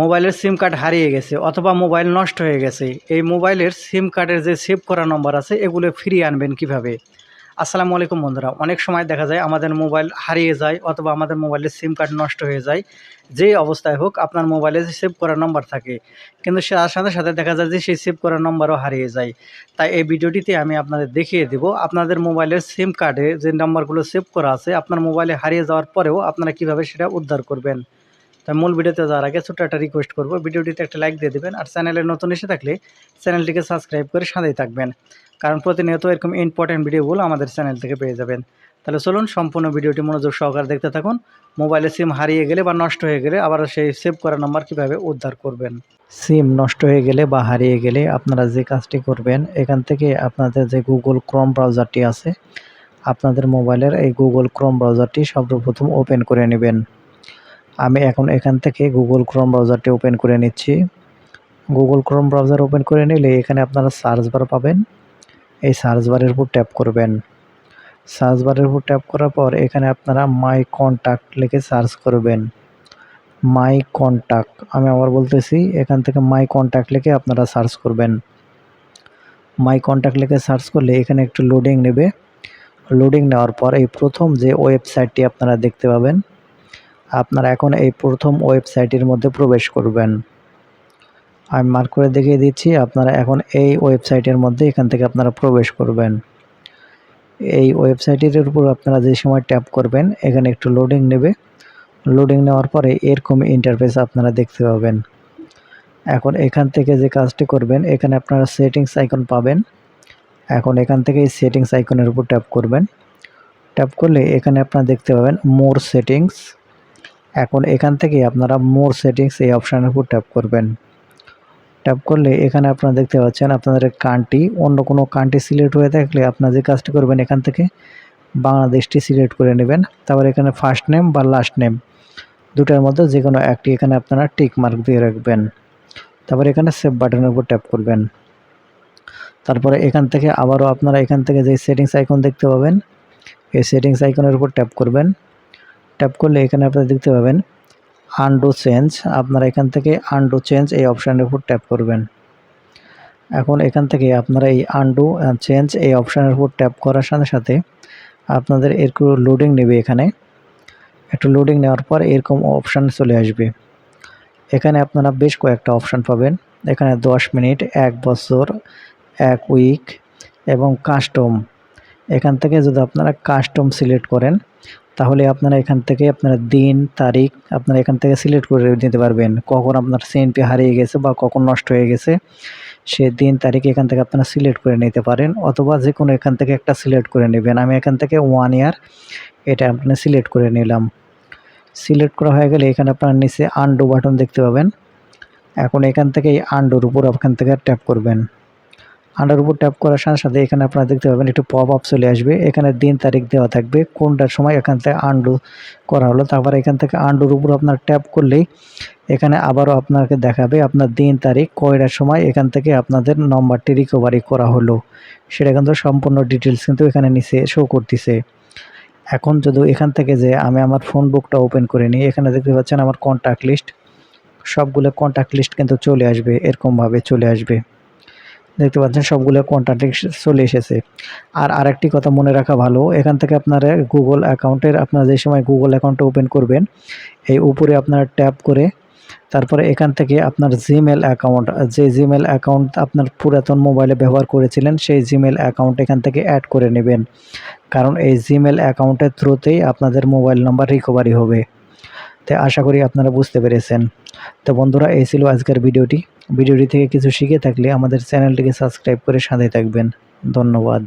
মোবাইলের সিম কার্ড হারিয়ে গেছে অথবা মোবাইল নষ্ট হয়ে গেছে। এই মোবাইলের সিম কার্ডের যে সেভ করা নম্বর আছে, এগুলো ফিরিয়ে আনবেন কীভাবে? আসসালামু আলাইকুম বন্ধুরা, অনেক সময় দেখা যায় আমাদের মোবাইল হারিয়ে যায় অথবা আমাদের মোবাইলের সিম কার্ড নষ্ট হয়ে যায়। যেই অবস্থায় হোক আপনার মোবাইলে সেভ করা নম্বর থাকে, কিন্তু তার সাথে সাথে দেখা যায় যে সেই সেভ করা নম্বরও হারিয়ে যায়। তাই এই ভিডিওটিতে আমি আপনাদের দেখিয়ে দেব, আপনাদের মোবাইলের সিম কার্ডে যে নম্বরগুলো সেভ করা আছে, আপনার মোবাইলে হারিয়ে যাওয়ার পরেও আপনারা কীভাবে সেটা উদ্ধার করবেন। তাই মূল ভিডিওতে যাওয়ার আগে ছোট্ট একটা রিকোয়েস্ট করব। ভিডিওটিতে একটা লাইক দিয়ে দেবেন আর চ্যানেলে নতুন এসে থাকলে চ্যানেলটিকে সাবস্ক্রাইব করে সাথেই থাকবেন। কারণ প্রতিনিয়ত এরকম ইম্পর্টেন্ট ভিডিওগুলো আমাদের চ্যানেল থেকে পেয়ে যাবেন। তাহলে চলুন সম্পূর্ণ ভিডিওটি মনোযোগ সহকারে দেখতে থাকুন। মোবাইলে সিম হারিয়ে গেলে বা নষ্ট হয়ে গেলে আবার সেই সেভ করা নাম্বার কীভাবে উদ্ধার করবেন? সিম নষ্ট হয়ে গেলে বা হারিয়ে গেলে আপনারা যে কাজটি করবেন, এখান থেকে আপনাদের যে গুগল ক্রোম ব্রাউজারটি আছে, আপনাদের মোবাইলের এই গুগল ক্রোম ব্রাউজারটি সর্বপ্রথম ওপেন করে নেবেন। আমি এখন এখান থেকে গুগল ক্রোম ব্রাউজারটি ওপেন করে নিচ্ছি। গুগল ক্রোম ব্রাউজার ওপেন করে নিলে এখানে আপনারা সার্চ বার পাবেন। এই সার্চ বারের উপর ট্যাপ করবেন। সার্চ বারের উপর ট্যাপ করার পর এখানে আপনারা মাই কন্ট্যাক্ট লিখে সার্চ করবেন। মাই কন্ট্যাক্ট আমি আবার বলতেছি, এখান থেকে মাই কন্ট্যাক্ট লিখে আপনারা সার্চ করবেন। মাই কন্ট্যাক্ট লিখে সার্চ করলে এখানে একটু লোডিং নেবে। লোডিং নেওয়ার পর এই প্রথম যে ওয়েবসাইটটি আপনারা দেখতে পাবেন আপনারা এখন এই প্রথম ওয়েবসাইটের মধ্যে প্রবেশ করবেন। আমি মার্ক করে দেখিয়ে দিচ্ছি, আপনারা এখন এই ওয়েবসাইটের মধ্যে এখান থেকে আপনারা প্রবেশ করবেন। এই ওয়েবসাইটের উপর আপনারা যে সময় ট্যাপ করবেন, এখানে একটু লোডিং নেবে। লোডিং নেওয়ার পরে এরকম ইন্টারফেস আপনারা দেখতে পাবেন। এখন এখান থেকে যে কাজটি করবেন, এখানে আপনারা সেটিংস আইকন পাবেন। এখন এখান থেকে এই সেটিংস আইকনের উপর ট্যাপ করবেন। ট্যাপ করলে এখানে আপনারা দেখতে পাবেন মোর সেটিংস এখন এখান থেকে আপনারা মোর সেটিংস এই অপশানের উপর ট্যাপ করবেন। ট্যাপ করলে এখানে আপনারা দেখতে পাচ্ছেন আপনাদের কান্ট্রি অন্য কোনো কান্ট্রি সিলেক্ট হয়ে থাকলে আপনারা যে কাজটি করবেন এখান থেকে বাংলাদেশটি সিলেক্ট করে নেবেন। তারপর এখানে ফার্স্ট নেম বা লাস্ট নেম দুটার মধ্যে যে কোনো একটি এখানে আপনারা টিক মার্ক দিয়ে রাখবেন। তারপর এখানে সেভ বাটনের উপর ট্যাপ করবেন। তারপরে এখান থেকে আবারও আপনারা এখান থেকে যে সেটিংস আইকন দেখতে পাবেন, এই সেটিংস আইকনের উপর ট্যাপ করবেন। ট্যাপ করলে এখানে আপনারা দেখতে পাবেন আনডু চেঞ্জ আপনারা এখান থেকে আনডু চেঞ্জ এই অপশানের উপর ট্যাপ করবেন। এখন এখান থেকে আপনারা এই আনডু চেঞ্জ এই অপশানের উপর ট্যাপ করার সাথে সাথে আপনাদের একটু লোডিং নেবে এখানে। একটু লোডিং নেওয়ার পর এরকম অপশান চলে আসবে। এখানে আপনারা বেশ কয়েকটা অপশান পাবেন। এখানে দশ মিনিট, এক বছর, এক উইক এবং কাস্টম এখান থেকে যদি আপনারা কাস্টম সিলেক্ট করেন তাহলে আপনারা এখান থেকে আপনারা দিন, তারিখ আপনারা এখান থেকে সিলেক্ট করে দিতে পারবেন। কখন আপনার সিএনপি হারিয়ে গেছে বা কখন নষ্ট হয়ে গেছে, সে দিন, তারিখ এখান থেকে আপনারা সিলেক্ট করে নিতে পারেন অথবা যে কোনো এখান থেকে একটা সিলেক্ট করে নেবেন। আমি এখান থেকে ওয়ান ইয়ার এটা আপনার সিলেক্ট করে নিলাম। সিলেক্ট করা হয়ে গেলে এখানে আপনার নিচে আন্ডু বাটন দেখতে পাবেন। এখন এখান থেকে এই আন্ডুর উপর এখান থেকে ট্যাপ করবেন। আন্ডার উপর ট্যাপ করার সাথে সাথে এখানে আপনারা দেখতে পাবেন একটু পপ আপ চলে আসবে। এখানে দিন তারিখ দেওয়া থাকবে, কোনটার সময় এখান থেকে আন্ডু করা হলো। তারপর এখান থেকে আন্ডুর উপর আপনার ট্যাপ করলেই এখানে আবারও আপনাকে দেখাবে আপনার দিন তারিখ, কয়টার সময় এখান থেকে আপনাদের নম্বরটি রিকভারি করা হলো। সেটা কিন্তু সম্পূর্ণ ডিটেলস কিন্তু এখানে নিচে শো করতেছে। এখন যদি এখান থেকে যে আমি আমার ফোন বুকটা ওপেন করে নিই, এখানে দেখতে পাচ্ছেন আমার কন্ট্যাক্ট লিস্ট সবগুলো কন্ট্যাক্ট লিস্ট কিন্তু চলে আসবে, এরকমভাবে চলে আসবে। দেখতে পাচ্ছেন সবগুলো কন্ট্যাক্ট চলে এসেছে। আর আরেকটি কথা মনে রাখা ভালো, এখান থেকে আপনারা গুগল অ্যাকাউন্টের আপনারা যে সময় গুগল অ্যাকাউন্টটা ওপেন করবেন, এই উপরে আপনারা ট্যাপ করে, তারপরে এখান থেকে আপনার জিমেল অ্যাকাউন্ট যে জিমেল অ্যাকাউন্ট আপনার পুরাতন মোবাইলে ব্যবহার করেছিলেন, সেই জিমেল অ্যাকাউন্ট এখান থেকে অ্যাড করে নেবেন। কারণ এই জিমেল অ্যাকাউন্টের থ্রুতেই আপনাদের মোবাইল নাম্বার রিকভারি হবে। তাই আশা করি আপনারা বুঝতে পেরেছেন। তো বন্ধুরা, এই ছিল আজকের ভিডিওটি। ভিডিওটি থেকে কিছু শিখে থাকলে আমাদের চ্যানেলটিকে সাবস্ক্রাইব করে সাথে থাকবেন। ধন্যবাদ।